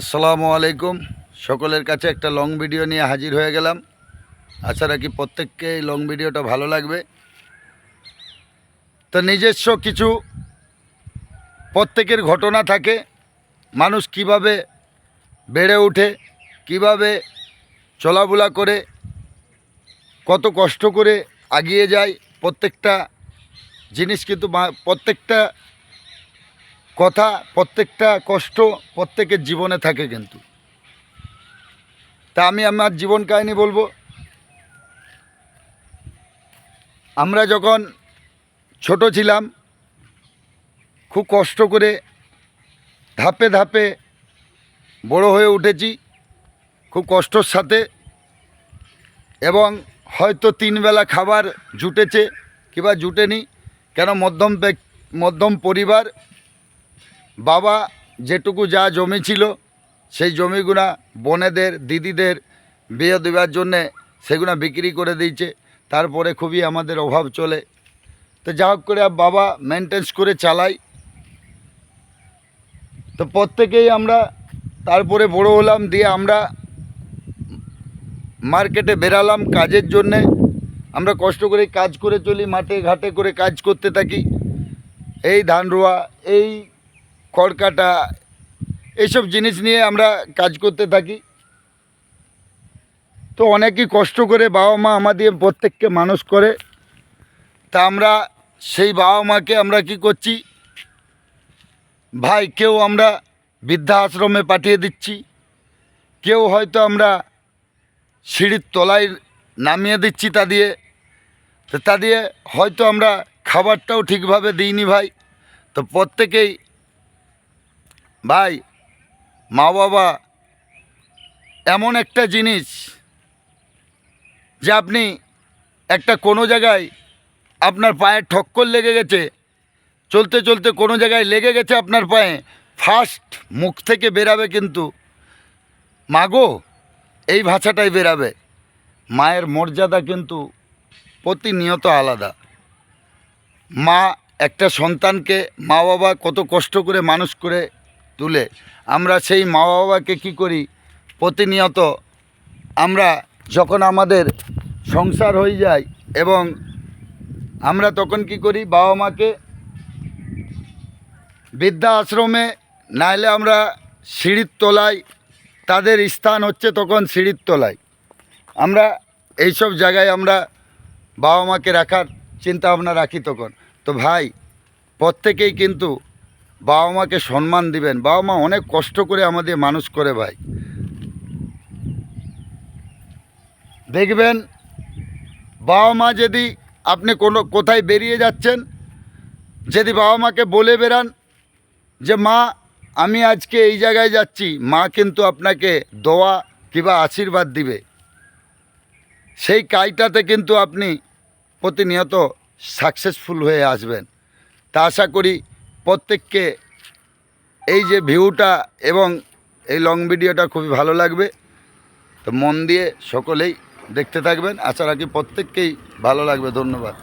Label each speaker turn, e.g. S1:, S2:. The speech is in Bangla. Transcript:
S1: আসসালামু আলাইকুম। সকলের কাছে একটা লং ভিডিও নিয়ে হাজির হয়ে গেলাম। আশা রাখি প্রত্যেককে এই লং ভিডিওটা ভালো লাগবে। তো নিজস্ব কিছু প্রত্যেকের ঘটনা থাকে। মানুষ কীভাবে বেড়ে ওঠে, কীভাবে চলাবুলা করে, কত কষ্ট করে এগিয়ে যায়, প্রত্যেকটা জিনিস কিন্তু প্রত্যেকটা কথা প্রত্যেকটা কষ্ট প্রত্যেকের জীবনে থাকে কিন্তু। তা আমি আমার জীবন কাহিনী বলব। আমরা যখন ছোট ছিলাম, খুব কষ্ট করে ধাপে ধাপে বড় হয়ে উঠেছি, খুব কষ্টর সাথে। এবং হয়তো তিনবেলা খাবার জুটেছে কিংবা জুটেনি, কেন মধ্যম মধ্যম পরিবার বাবা যেটুকু যা জমি ছিল, সেই জমিগুলা বোনেদের, দিদিদের বিয়ে দেওয়ার জন্যে সেগুলো বিক্রি করে দিয়েছে। তারপরে খুবই আমাদের অভাব চলে। তো যা হোক করে বাবা মেনটেন্স করে চালাই। তো প্রত্যেকেই আমরা তারপরে বড় হলাম, দিয়ে আমরা মার্কেটে বেরালাম কাজের জন্যে। আমরা কষ্ট করে কাজ করে চলি, মাঠে ঘাটে করে কাজ করতে থাকি। এই ধান রোয়া এই খড় কাটা এইসব জিনিস নিয়ে আমরা কাজ করতে থাকি। তো অনেকই কষ্ট করে বাবা মা আমাদের প্রত্যেককে মানুষ করে। তা আমরা সেই বাবা মাকে আমরা কি করছি? ভাই কেউ আমরা বৃদ্ধা আশ্রমে পাঠিয়ে দিচ্ছি। কেউ হয়তো আমরা সিঁড়ির তলায় নামিয়ে দিচ্ছি তা দিয়ে। তো তা দিয়ে হয়তো আমরা খাবারটাও ঠিকভাবে দিইনি ভাই। তো প্রত্যেকেই ভাই, মা বাবা, এমন একটা জিনিস যে আপনি একটা কোনো জায়গায় আপনার পায়ে ঠক্কর লেগে গেছে, চলতে চলতে কোনো জায়গায় লেগে গেছে আপনার পায়ে ফার্স্ট মুখ থেকে বেরাবে কিন্তু। মাগো এই ভাষাটাই বেরাবে। মায়ের মর্যাদা কিন্তু প্রতিনিয়ত আলাদা। মা একটা সন্তানকে মা বাবা কত কষ্ট করে মানুষ করে তুলে। আমরা সেই মা বাবাকে কী করি? প্রতিনিয়ত আমরা যখন আমাদের সংসার হয়ে যায় এবং আমরা তখন কি করি? বাবা মাকে বৃদ্ধা আশ্রমে নাইলে আমরা সিঁড়ির তলায়, তাদের স্থান হচ্ছে তখন সিঁড়ির তলায়। আমরা এইসব জায়গায় আমরা বাবা মাকে রাখার চিন্তা ভাবনা রাখি তখন। তো ভাই, প্রত্যেকেই কিন্তু বাবা মাকে সম্মান দিবেন। বাবা মা অনেক কষ্ট করে আমাদের মানুষ করে ভাই। দেখবেন, বাবা মা যদি আপনি কোনো, কোথায় বেরিয়ে যাচ্ছেন, যদি বাবা মাকে বলে বেরান যে, মা, আমি আজকে এই জায়গায় যাচ্ছি। মা কিন্তু আপনাকে দোয়া কিংবা আশীর্বাদ দিবে। সেই কাজটাতে কিন্তু আপনি প্রতিনিয়ত সাকসেসফুল হয়ে আসবেন। তা আশা করি প্রত্যেককে এই যে ভিউটা এবং এই লং ভিডিওটা খুবই ভালো লাগবে। তো মন দিয়ে সকলেই দেখতে থাকবেন। আশা রাখি প্রত্যেককেই ভালো লাগবে। ধন্যবাদ।